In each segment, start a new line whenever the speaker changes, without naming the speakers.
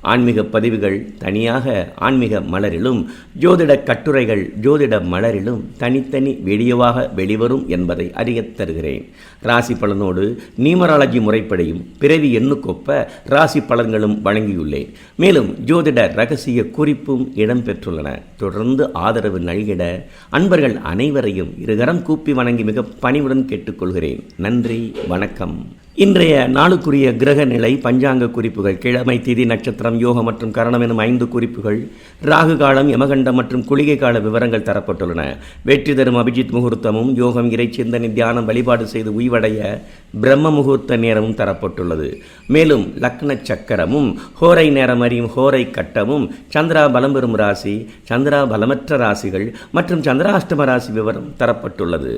ஆன்மீக பதிவுகள் தனியாக ஆன்மீக மலரிலும் ஜோதிட கட்டுரைகள் ஜோதிட மலரிலும் தனித்தனி வீடியோவாக வெளிவரும் என்பதை அறியத் தருகிறேன். ராசி பலனோடு நியூமராலஜி முறைப்படியும் பிறவி எண்ணுக்கொப்ப ராசி பலன்களும் வழங்கியுள்ளேன். மேலும் ஜோதிட ரகசிய குறிப்பும் இடம்பெற்றுள்ளன. தொடர்ந்து ஆதரவு நல்கிட அன்பர்கள் அனைவரையும் இருகரம் கூப்பி வணங்கி மிக பணிவுடன் கேட்டுக்கொள்கிறேன். நன்றி வணக்கம். இன்றைய நாளுக்குரிய கிரக நிலை பஞ்சாங்க குறிப்புகள் கிழமை திதி நட்சத்திரம் யோகம் மற்றும் கரணம் எனும் ஐந்து குறிப்புகள் ராகு காலம் யமகண்டம் மற்றும் குளிகை கால விவரங்கள் தரப்பட்டுள்ளன. வெற்றி தரும் அபிஜித் முகூர்த்தமும் யோகம் இறை சிந்தனை தியானம் வழிபாடு செய்து உய்வடைய பிரம்ம முகூர்த்த நேரமும் தரப்பட்டுள்ளது. மேலும் லக்ன சக்கரமும் ஹோரை நேரம் அறியும் ஹோரை கட்டமும் சந்திரா பலம் பெறும் ராசி சந்திரா பலமற்ற ராசிகள் மற்றும் சந்திராஷ்டம ராசி விவரம் தரப்பட்டுள்ளது.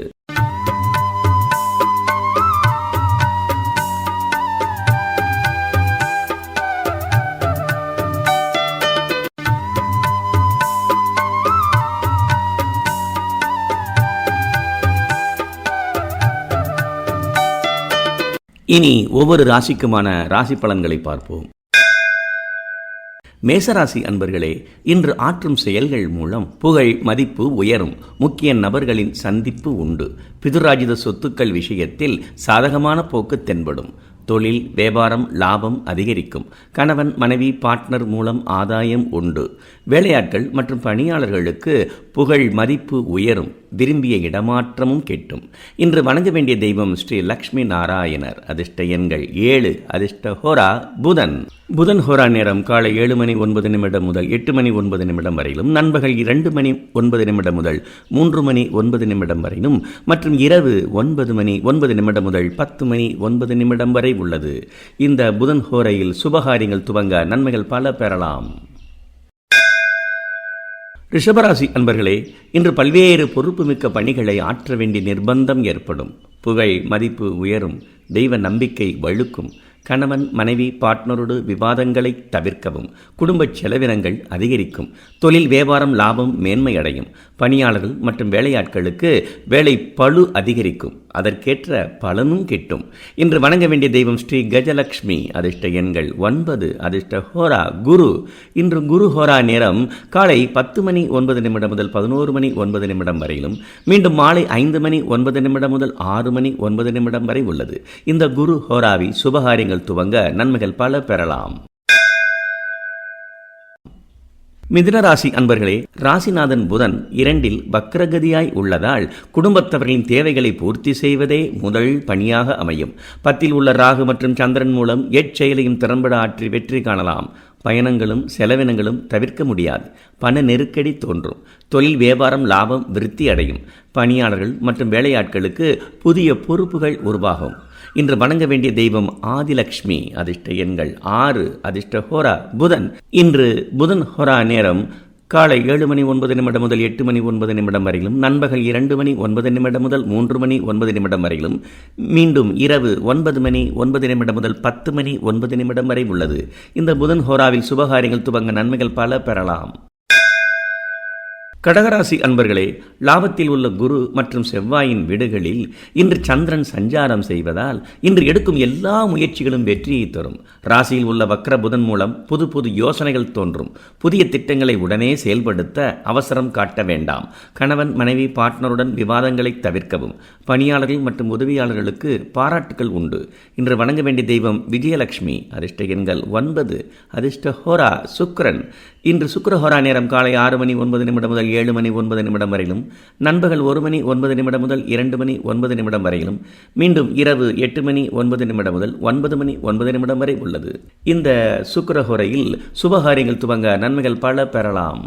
இனி ஒவ்வொரு ராசிக்குமான ராசி பலன்களை பார்ப்போம். மேசராசி அன்பர்களே இன்று ஆற்றும் செயல்கள் மூலம் புகழ் மதிப்பு உயரும். முக்கிய நபர்களின் சந்திப்பு உண்டு. பிதுராஜித சொத்துக்கள் விஷயத்தில் சாதகமான போக்கு தென்படும். தொழில் வியாபாரம் லாபம் அதிகரிக்கும். கணவன் மனைவி பார்ட்னர் மூலம் ஆதாயம் உண்டு. வேலையாட்கள் மற்றும் பணியாளர்களுக்கு புகழ் மதிப்பு உயரும். விரும்பிய இடமாற்றமும் கிட்டும். இன்று வணங்க வேண்டிய தெய்வம் ஸ்ரீ லக்ஷ்மி நாராயணர். அதிர்ஷ்ட எண்கள் ஏழு அதிர்ஷ்ட ஹோரா புதன். புதன் ஹோரா நேரம் காலை ஏழு மணி ஒன்பது நிமிடம் முதல் எட்டு மணி ஒன்பது நிமிடம் வரையிலும் நண்பகல் இரண்டு மணி ஒன்பது நிமிடம் முதல் மூன்று மணி ஒன்பது நிமிடம் வரையிலும் மற்றும் இரவு ஒன்பது மணி ஒன்பது நிமிடம் முதல் பத்து மணி ஒன்பது நிமிடம் வரை உள்ளது. இந்த புதன் ஹோரையில் சுபகாரியங்கள் துவங்க நன்மைகள் பல பெறலாம். ரிஷபராசி அன்பர்களே இன்று பல்வேறு பொறுப்புமிக்க பணிகளை ஆற்ற வேண்டிய நிர்பந்தம் ஏற்படும். புகை மதிப்பு உயரும். தெய்வ நம்பிக்கை வழுக்கும். கணவன் மனைவி பார்ட்னரோடு விவாதங்களை தவிர்க்கவும் குடும்ப செலவினங்கள் அதிகரிக்கும் தொழில் வியாபாரம் லாபம் மேன்மை அடையும் பணியாளர்கள் மற்றும் வேலையாட்களுக்கு வேலை பழு அதிகரிக்கும். அதற்கேற்ற பலனும் கிட்டும். இன்று வணங்க வேண்டிய தெய்வம் ஸ்ரீ கஜலக்ஷ்மி. அதிர்ஷ்ட எண்கள் ஒன்பது அதிர்ஷ்ட ஹோரா குரு. இன்று குரு ஹோரா நேரம் காலை பத்து மணி ஒன்பது நிமிடம் முதல் பதினோரு மணி ஒன்பது நிமிடம் வரையிலும். மீண்டும் மாலை ஐந்து மணி ஒன்பது நிமிடம் முதல் ஆறு மணி ஒன்பது நிமிடம் வரை உள்ளது. இந்த குரு ஹோராவி சுபகாரியங்கள் துவங்க நன்மைகள் பல பெறலாம். மிதுனராசி அன்பர்களே ராசிநாதன் புதன் இரண்டில் வக்ரகதியாய் உள்ளதால் குடும்பத்தவர்களின் தேவைகளை பூர்த்தி செய்வதே முதல் பணியாக அமையும். பத்தில் உள்ள ராகு மற்றும் சந்திரன் மூலம் எச்செயலையும் திறம்பட ஆற்றி வெற்றி காணலாம். பயணங்களும் செலவினங்களும் தவிர்க்க முடியாது. பண நெருக்கடி தோன்றும். தொழில் வியாபாரம் லாபம் விருத்தி அடையும். பணியாளர்கள் மற்றும் வேலையாட்களுக்கு புதிய பொறுப்புகள் உருவாகும். இன்று வணங்க வேண்டிய தெய்வம் ஆதிலக்ஷ்மி அதிர்ஷ்ட எண்கள் ஆறு அதிர்ஷ்ட ஹோரா புதன். இன்று புதன் ஹோரா நேரம் காலை ஏழு மணி ஒன்பது நிமிடம் முதல் எட்டு மணி ஒன்பது நிமிடம் வரையிலும் நண்பகல் இரண்டு மணி ஒன்பது நிமிடம் முதல் மூன்று மணி ஒன்பது நிமிடம் வரையிலும் மீண்டும் இரவு ஒன்பது மணி ஒன்பது நிமிடம் முதல் பத்து மணி ஒன்பது நிமிடம் வரை உள்ளது. இந்த புதன் ஹோராவில் சுபகாரியங்கள் துவங்க நன்மைகள் பல பெறலாம். கடகராசி அன்பர்களே லாபத்தில் உள்ள குரு மற்றும் செவ்வாயின் வீடுகளில் இன்று சந்திரன் சஞ்சாரம் செய்வதால் இன்று எடுக்கும் எல்லா முயற்சிகளும் வெற்றியை தரும். ராசியில் உள்ள வக்ர புதன் மூலம் புது புது யோசனைகள் தோன்றும். புதிய திட்டங்களை உடனே செயல்படுத்த அவசரம் காட்ட வேண்டாம். கணவன் மனைவி பார்ட்னருடன் விவாதங்களை தவிர்க்கவும். பணியாளர்கள் மற்றும் உதவியாளர்களுக்கு பாராட்டுகள் உண்டு. இன்று வணங்க வேண்டிய தெய்வம் விஜயலட்சுமி. அதிர்ஷ்ட எண்கள் ஒன்பது. அதிர்ஷ்ட ஹோரா சுக்ரன் இன்று சுக்கரஹோரா நேரம் காலை ஆறு மணி ஒன்பது நிமிடம் முதல் ஏழு மணி ஒன்பது நிமிடம் வரையிலும் நண்பகல் ஒரு மணி ஒன்பது நிமிடம் முதல் இரண்டு மணி ஒன்பது நிமிடம் வரையிலும் மீண்டும் இரவு எட்டு மணி ஒன்பது நிமிடம் முதல் ஒன்பது மணி ஒன்பது நிமிடம் வரை உள்ளது. இந்த சுக்கரஹோரையில் சுபகாரியங்கள் துவங்க நன்மைகள் பல பெறலாம்.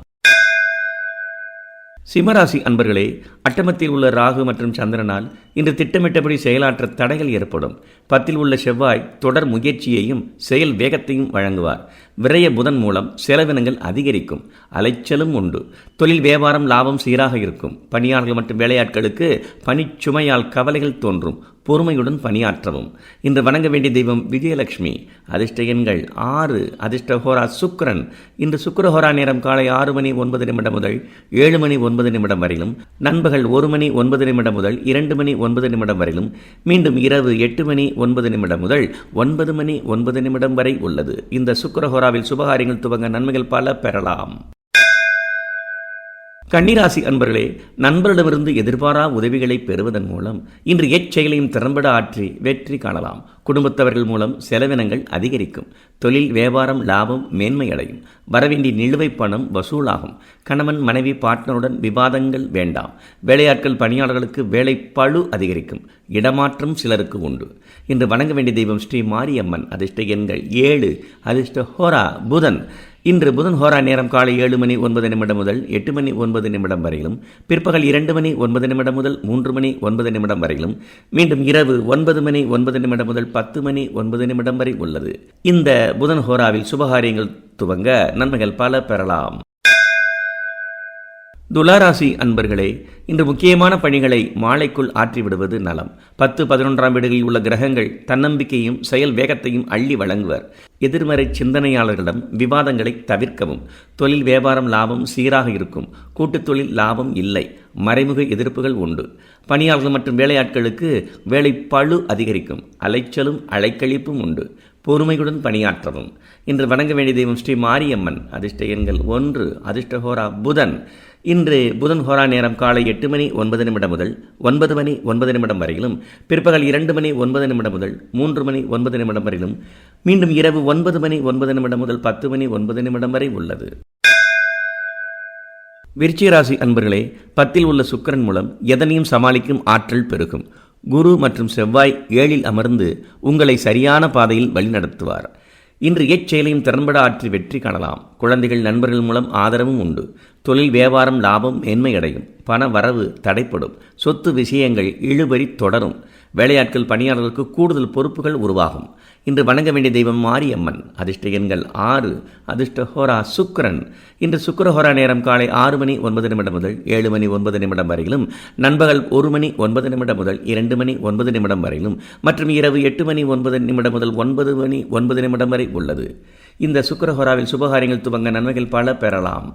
சிம்மராசி அன்பர்களே அட்டமத்தில் உள்ள ராகு மற்றும் சந்திரனால் இன்று திட்டமிட்டபடி செயலாற்ற தடைகள் ஏற்படும். பத்தில் உள்ள செவ்வாய் தொடர் முயற்சியையும் செயல் வேகத்தையும் வழங்குவார். விரைய புதன் மூலம் செலவினங்கள் அதிகரிக்கும். அலைச்சலும் உண்டு. தொழில் வியாபாரம் லாபம் சீராக இருக்கும். பணியாளர்கள் மற்றும் வேலையாட்களுக்கு பணிச்சுமையால் கவலைகள் தோன்றும். பொறுமையுடன் பணியாற்றவும். இன்று வணங்க வேண்டிய தெய்வம் விஜயலட்சுமி அதிர்ஷ்ட எண்கள் ஆறு. அதிர்ஷ்ட ஹோரா சுக்கரன் இன்று சுக்கரஹோரா நேரம் காலை ஆறு மணி ஒன்பது நிமிடம் முதல் ஏழு மணி ஒன்பது நிமிடம் வரையிலும் நண்பகல் ஒரு மணி ஒன்பது நிமிடம் முதல் இரண்டு மணி ஒன்பது நிமிடம் வரையிலும் மீண்டும் இரவு எட்டு மணி ஒன்பது நிமிடம் முதல் ஒன்பது மணி ஒன்பது நிமிடம் வரை உள்ளது. இந்த சுக்கரஹோராவில் சுபகாரியங்கள் துவங்க நன்மைகள் பல பெறலாம். கன்னிராசி அன்பர்களே நண்பரிடமிருந்து எதிர்பாரா உதவிகளை பெறுவதன் மூலம் இன்று எச்செயலையும் திறம்பட ஆற்றி வெற்றி காணலாம். குடும்பத்தவர்கள் மூலம் செலவினங்கள் அதிகரிக்கும். தொழில் வியாபாரம் லாபம் மேன்மையடையும். வரவேண்டிய நிலுவை பணம் வசூலாகும். கணவன் மனைவி பார்ட்னருடன் விவாதங்கள் வேண்டாம். வேலையாட்கள் பணியாளர்களுக்கு வேலை பழு அதிகரிக்கும். இடமாற்றம் சிலருக்கு உண்டு. இன்று வணங்க வேண்டிய தெய்வம் ஸ்ரீ மாரியம்மன். அதிர்ஷ்ட எண்கள் ஏழு. அதிர்ஷ்ட ஹோரா புதன். இன்று புதன் ஹோரா நேரம் காலை ஏழு மணி ஒன்பது நிமிடம் முதல் எட்டு மணி ஒன்பது நிமிடம் வரையிலும் பிற்பகல் இரண்டு மணி ஒன்பது நிமிடம் முதல் மூன்று மணி ஒன்பது நிமிடம் வரையிலும் மீண்டும் இரவு ஒன்பது மணி ஒன்பது நிமிடம் முதல் பத்து மணி ஒன்பது நிமிடம் வரை உள்ளது. இந்த புதன் ஹோராவில் சுபகாரியங்கள் துவங்க நன்மைகள் பல பெறலாம். துளாராசி அன்பர்களே இன்று முக்கியமான பணிகளை மாலைக்குள் ஆற்றிவிடுவது நலம். பத்து பதினொன்றாம் வீடுகளில் உள்ள கிரகங்கள் தன்னம்பிக்கையும் செயல் வேகத்தையும் அள்ளி வழங்குவர். எதிர்மறை சிந்தனையாளர்களிடம் விவாதங்களை தவிர்க்கவும் தொழில் வியாபாரம் லாபம் சீராக இருக்கும் கூட்டுத் தொழில் லாபம் இல்லை மறைமுக எதிர்ப்புகள் உண்டு. பணியாளர்கள் மற்றும் வேலையாட்களுக்கு வேலை பழு அதிகரிக்கும் அலைச்சலும் அலைக்கழிப்பும் உண்டு. பொறுமையுடன் பணியாற்றவும். இன்று வணங்க வேண்டிய தெய்வம் ஸ்ரீ மாரியம்மன். அதிர்ஷ்ட எண்கள் ஒன்று அதிர்ஷ்டஹோரா புதன். இன்று புதன் ஹோரா நேரம் காலை எட்டு மணி ஒன்பது நிமிடம் முதல் ஒன்பது மணி ஒன்பது நிமிடம் வரையிலும் பிற்பகல் இரண்டு மணி ஒன்பது நிமிடம் முதல் மூன்று மணி ஒன்பது நிமிடம் வரையிலும் மீண்டும் இரவு ஒன்பது மணி ஒன்பது நிமிடம் முதல் பத்து மணி ஒன்பது நிமிடம் வரை உள்ளது. விருச்சிகராசி அன்பர்களே பத்தில் உள்ள சுக்கிரன் மூலம் எதனையும் சமாளிக்கும் ஆற்றல் பெருகும். குரு மற்றும் செவ்வாய் ஏழில் அமர்ந்து உங்களை சரியான பாதையில் வழிநடத்துவார். இன்று எச்செயலையும் திறன்பட ஆற்றி வெற்றி காணலாம். குழந்தைகள் நண்பர்கள் மூலம் ஆதரவும் உண்டு. தொழில் வியாபாரம் லாபம் மேன்மையடையும். பண வரவு தடைப்படும். சொத்து விஷயங்கள் இழுபறி தொடரும். வேலையாட்கள் பணியாளர்களுக்கு கூடுதல் பொறுப்புகள் உருவாகும். இன்று வணங்க வேண்டிய தெய்வம் மாரியம்மன். அதிர்ஷ்ட எண்கள் ஆறு. அதிர்ஷ்ட ஹோரா சுக்கரன். இன்று சுக்கிரஹோரா நேரம் காலை ஆறு மணி ஒன்பது நிமிடம் முதல் ஏழு மணி ஒன்பது நிமிடம் வரையிலும் நண்பகல் ஒரு மணி ஒன்பது நிமிடம் முதல் இரண்டு மணி ஒன்பது நிமிடம் வரையிலும் மற்றும் இரவு எட்டு மணி ஒன்பது நிமிடம் முதல் ஒன்பது மணி ஒன்பது நிமிடம் வரை உள்ளது. இந்த சுக்கரஹோராவில் சுபகாரியங்கள் துவங்க நன்மைகள் பல பெறலாம்.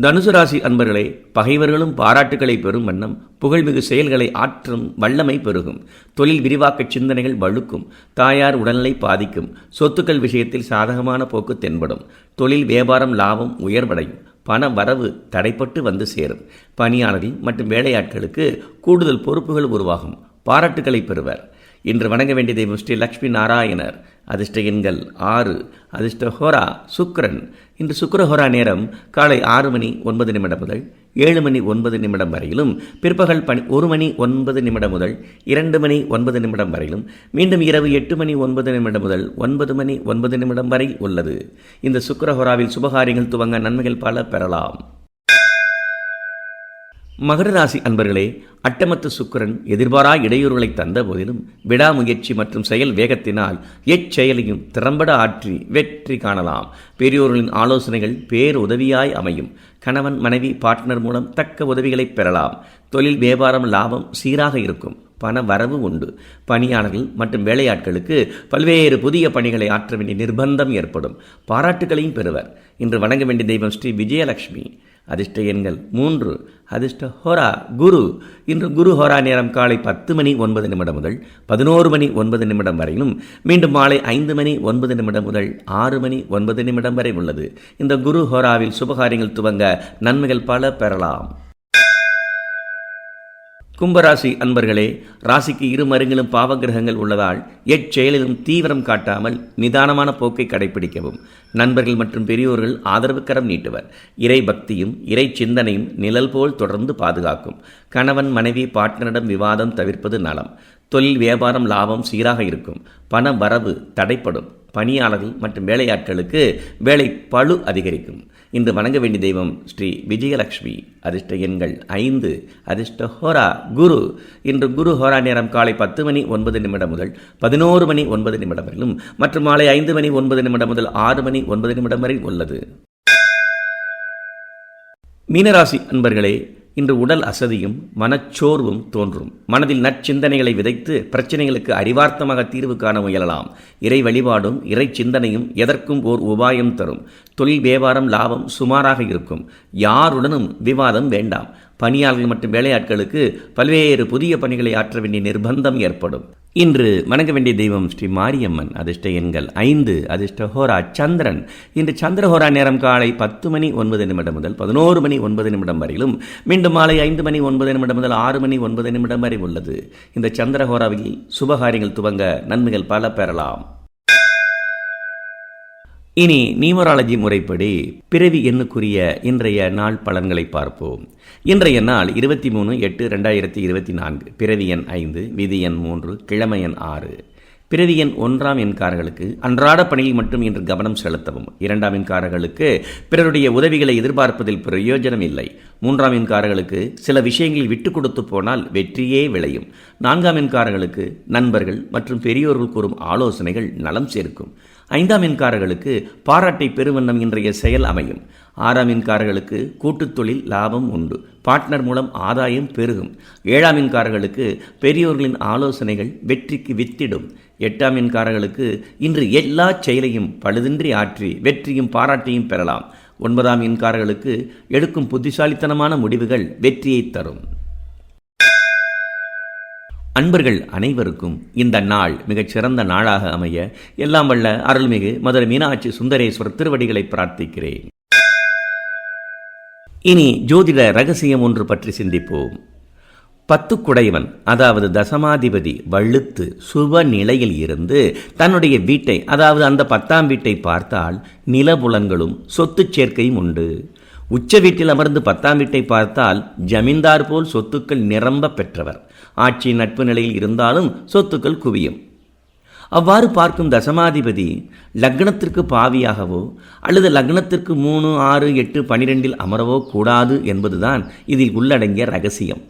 தனுசு ராசி அன்பர்களே பகைவர்களும் பாராட்டுகளை பெறும் வண்ணம் புகழ்மிகு செயல்களை ஆற்றும் வல்லமை பெருகும். தொழில் விரிவாக்க சிந்தனைகள் வழுக்கும். தாயார் உடல்நிலை பாதிக்கும். சொத்துக்கள் விஷயத்தில் சாதகமான போக்கு தென்படும். தொழில் வியாபாரம் லாபம் உயர்வடையும். பண வரவு தடைப்பட்டு வந்து சேரும். பணியாளர்கள் மற்றும் வேலையாட்களுக்கு கூடுதல் பொறுப்புகள் உருவாகும். பாராட்டுகளை பெறுவர். இன்று வணங்க வேண்டிய தெய்வம் ஸ்ரீ லக்ஷ்மி நாராயணர். அதிர்ஷ்ட எண்கள் ஆறு. அதிர்ஷ்ட ஹோரா சுக்ரன். இன்று சுக்கரஹோரா நேரம் காலை ஆறு மணி ஒன்பது நிமிடம் முதல் ஏழு மணி ஒன்பது நிமிடம் வரையிலும் பிற்பகல் பணி ஒரு மணி ஒன்பது நிமிடம் முதல் இரண்டு மணி ஒன்பது நிமிடம் வரையிலும் மீண்டும் இரவு எட்டு மணி ஒன்பது நிமிடம் முதல் ஒன்பது மணி ஒன்பது நிமிடம் வரை உள்ளது. இந்த சுக்கரஹோராவில் சுபகாரியங்கள் துவங்க நன்மைகள் பல பெறலாம். மகர ராசி அன்பர்களே அட்டமத்து சுக்கிரன் எதிர்பாரா இடையூறுகளை தந்த போதிலும் விடாமுயற்சி மற்றும் செயல் வேகத்தினால் எச்செயலையும் திறம்பட ஆற்றி வெற்றி காணலாம். பெரியோர்களின் ஆலோசனைகள் பேருதவியாய் அமையும். கணவன் மனைவி பார்ட்னர் மூலம் தக்க உதவிகளை பெறலாம். தொழில் வியாபாரம் லாபம் சீராக இருக்கும். பண வரவு உண்டு. பணியாளர்கள் மற்றும் வேலையாட்களுக்கு பல்வேறு புதிய பணிகளை ஆற்ற வேண்டிய நிர்பந்தம் ஏற்படும். பாராட்டுகளையும் பெறுவர். இன்று வணங்க வேண்டிய தெய்வம் ஸ்ரீ விஜயலட்சுமி. அதிர்ஷ்ட எண்கள் மூன்று. அதிர்ஷ்ட ஹோரா குரு. இன்று குரு ஹோரா நேரம் காலை பத்து மணி ஒன்பது நிமிடம் முதல் பதினோரு மணி ஒன்பது நிமிடம் வரையிலும் மீண்டும் மாலை ஐந்து மணி ஒன்பது நிமிடம் முதல் ஆறு மணி ஒன்பது நிமிடம் வரை உள்ளது. இந்த குரு ஹோராவில் சுபகாரியங்கள் துவங்க நன்மைகள் பல பெறலாம். கும்பராசி அன்பர்களே ராசிக்கு இரு மருங்கிலும் பாவகிரகங்கள் உள்ளதால் எச்செயலிலும் தீவிரம் காட்டாமல் நிதானமான போக்கை கடைபிடிக்கவும். நண்பர்கள் மற்றும் பெரியோர்கள் ஆதரவுக்கரம் நீட்டுவர். இறை பக்தியும் இறை சிந்தனையும் நிழல் போல் தொடர்ந்து பாதுகாக்கும். கணவன் மனைவி பாட்னரிடம் விவாதம் தவிர்ப்பது நலம். தொழில் வியாபாரம் லாபம் சீராக இருக்கும். பண வரவு தடைப்படும். பணியாளர்கள் மற்றும் வேலையாட்களுக்கு வேலை பழு அதிகரிக்கும். இன்று வணங்க வேண்டிய தெய்வம் ஸ்ரீ விஜயலட்சுமி அதிர்ஷ்ட எண்கள் ஐந்து. அதிர்ஷ்ட ஹோரா குரு. இன்று குரு ஹோரா நேரம் காலை பத்து மணி ஒன்பது நிமிடம் முதல் பதினோரு மணி ஒன்பது நிமிடம் வரையிலும் மற்றும் மாலை ஐந்து மணி ஒன்பது நிமிடம் முதல் ஆறு மணி ஒன்பது நிமிடம் வரை உள்ளது. மீனராசி அன்பர்களே இன்று உடல் அசதியும் மனச்சோர்வும் தோன்றும். மனதில் நற்சிந்தனைகளை விதைத்து பிரச்சனைகளுக்கு அறிவார்த்தமாக தீர்வு காண முயலலாம். இறை வழிபாடும் இறை சிந்தனையும் எதற்கும் ஓர் உபாயம் தரும். தொழில் வியாபாரம் லாபம் சுமாராக இருக்கும். யாருடனும் விவாதம் வேண்டாம். பணியாளர்கள் மற்றும் வேலையாட்களுக்கு பல்வேறு புதிய பணிகளை ஆற்ற வேண்டிய நிர்பந்தம் ஏற்படும். இன்று வணங்க வேண்டிய தெய்வம் ஸ்ரீ மாரியம்மன். அதிர்ஷ்ட எண்கள் ஐந்து அதிர்ஷ்ட ஹோரா சந்திரன். இன்று சந்திரஹோரா நேரம் காலை பத்து மணி ஒன்பது நிமிடம் முதல் பதினோரு மணி ஒன்பது நிமிடம் வரையிலும் மீண்டும் மாலை ஐந்து மணி ஒன்பது நிமிடம் முதல் ஆறு மணி ஒன்பது நிமிடம் வரை உள்ளது. இந்த சந்திரஹோராவில் சுபகாரியங்கள் துவங்க நன்மைகள் பல பெறலாம். இனி நியூமராலஜி முறைப்படி பிறவி எண்ணுக்குரிய இன்றைய நாள் பலன்களை பார்ப்போம். இன்றைய நாள் இருபத்தி மூணு எட்டு ரெண்டாயிரத்தி இருபத்தி நான்கு. பிறவி எண் ஐந்து விதி எண் மூன்று கிழமை எண் ஆறு. பிறவி எண் ஒன்றாம் எண்காரர்களுக்கு அன்றாட பணியில் மட்டும் இன்று கவனம் செலுத்தவும். இரண்டாம் எண்காரர்களுக்கு பிறருடைய உதவிகளை எதிர்பார்ப்பதில் பிரயோஜனம் இல்லை. மூன்றாம் எண்காரர்களுக்கு சில விஷயங்களில் விட்டு கொடுத்து போனால் வெற்றியே விளையும். நான்காம் எண்காரர்களுக்கு நண்பர்கள் மற்றும் பெரியோர்கள் கூறும் ஆலோசனைகள் நலம் சேர்க்கும். ஐந்தாம் மின்காரர்களுக்கு பாராட்டை பெருவண்ணம் இன்றைய செயல் அமையும். ஆறாம் மின்காரர்களுக்கு கூட்டுத் தொழில் லாபம் உண்டு. பார்ட்னர் மூலம் ஆதாயம் பெருகும். ஏழாம் மின்காரர்களுக்கு பெரியோர்களின் ஆலோசனைகள் வெற்றிக்கு வித்திடும். எட்டாம் மின்காரர்களுக்கு இன்று எல்லா செயலையும் பழுதின்றி ஆற்றி வெற்றியும் பாராட்டையும் பெறலாம். ஒன்பதாம் மின்காரர்களுக்கு எடுக்கும் புத்திசாலித்தனமான முடிவுகள் வெற்றியை தரும். அன்பர்கள் அனைவருக்கும் இந்த நாள் மிகச்சிறந்த நாளாக அமைய எல்லாம் வல்ல அருள்மிகு மதுரை மீனாட்சி சுந்தரேஸ்வரர் திருவடிகளை பிரார்த்திக்கிறேன். இனி ஜோதிட ரகசியம் ஒன்று பற்றி சிந்திப்போம். பத்து குடைவன் அதாவது தசமாதிபதி வழுத்து சுப நிலையில் இருந்து தன்னுடைய வீட்டை அதாவது அந்த பத்தாம் வீட்டை பார்த்தால் நிலபுலன்களும் சொத்து சேர்க்கையும் உண்டு. உச்ச வீட்டில் அமர்ந்து பத்தாம் வீட்டை பார்த்தால் ஜமீன்தார் போல் சொத்துக்கள் நிரம்ப பெற்றவர். ஆட்சி நட்பு நிலையில் இருந்தாலும் சொத்துக்கள் குவியும். அவ்வாறு பார்க்கும் தசமாதிபதி லக்னத்திற்கு பாவியாகவோ அல்லது லக்னத்திற்கு மூணு ஆறு எட்டு பனிரெண்டில் அமரவோ கூடாது என்பதுதான் இதில் உள்ளடங்கிய ரகசியம்.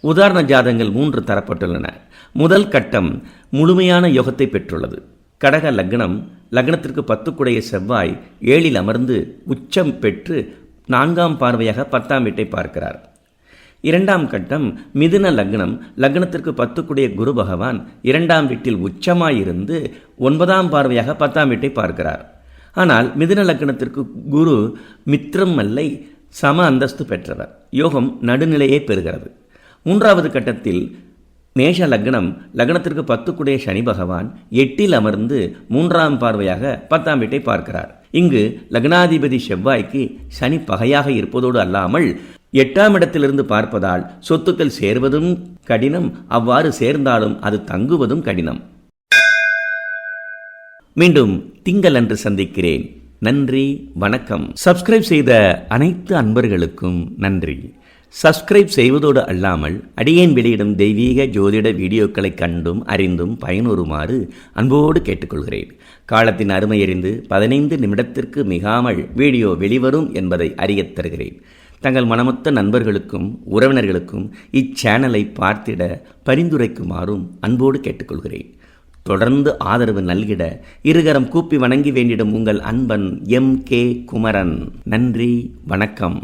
உதாரண ஜாதங்கள் மூன்று தரப்பட்டுள்ளன. முதல் கட்டம் முழுமையான யோகத்தை பெற்றுள்ளது. கடக லக்னம் லக்னத்திற்கு பத்துக்குடைய செவ்வாய் ஏழில் அமர்ந்து உச்சம் பெற்று நான்காம் பார்வையாக பத்தாம் வீட்டை பார்க்கிறார். இரண்டாம் கட்டம் மிதுன லக்னம். லக்னத்திற்கு பத்துக்குடைய குரு பகவான் இரண்டாம் வீட்டில் உச்சமாயிருந்து ஒன்பதாம் பார்வையாக பத்தாம் வீட்டை பார்க்கிறார். ஆனால் மிதுன லக்னத்திற்கு குரு மித்திரம் அல்லை சம அந்தஸ்து பெற்றவர். யோகம் நடுநிலையே பெறுகிறது. மூன்றாவது கட்டத்தில் மேஷ லக்னம். லக்னத்திற்கு பத்துக்குடைய சனி பகவான் எட்டில் அமர்ந்து மூன்றாம் பார்வையாக பத்தாம் வீட்டை பார்க்கிறார். இங்கு லக்னாதிபதி செவ்வாய்க்கு சனி பகையாக இருப்பதோடு அல்லாமல் எட்டாம் இடத்திலிருந்து பார்ப்பதால் சொத்துக்கள் சேர்வதும் கடினம் அவ்வாறு சேர்ந்தாலும் அது தங்குவதும் கடினம். மீண்டும் திங்கள் அன்று சந்திக்கிறேன். நன்றி வணக்கம். சப்ஸ்கிரைப் செய்த அனைத்து அன்பர்களுக்கும் நன்றி. சப்ஸ்கிரைப் செய்வதோடு அல்லாமல் அடியேன் வெளியிடும் தெய்வீக ஜோதிட வீடியோக்களை கண்டும் அறிந்தும் பயனுறுமாறு அன்போடு கேட்டுக்கொள்கிறேன். காலத்தின் அருமை அறிந்து பதினைந்து நிமிடத்திற்கு மிகாமல் வீடியோ வெளிவரும் என்பதை அறியத் தருகிறேன். தங்கள் மனமொத்த நண்பர்களுக்கும் உறவினர்களுக்கும் இச்சேனலை பார்த்திட பரிந்துரைக்குமாறும் அன்போடு கேட்டுக்கொள்கிறேன். தொடர்ந்து ஆதரவு நல்கிட இருகரம் கூப்பி வணங்கி வேண்டிடும் உங்கள் அன்பன் எம் கே குமரன். நன்றி வணக்கம்.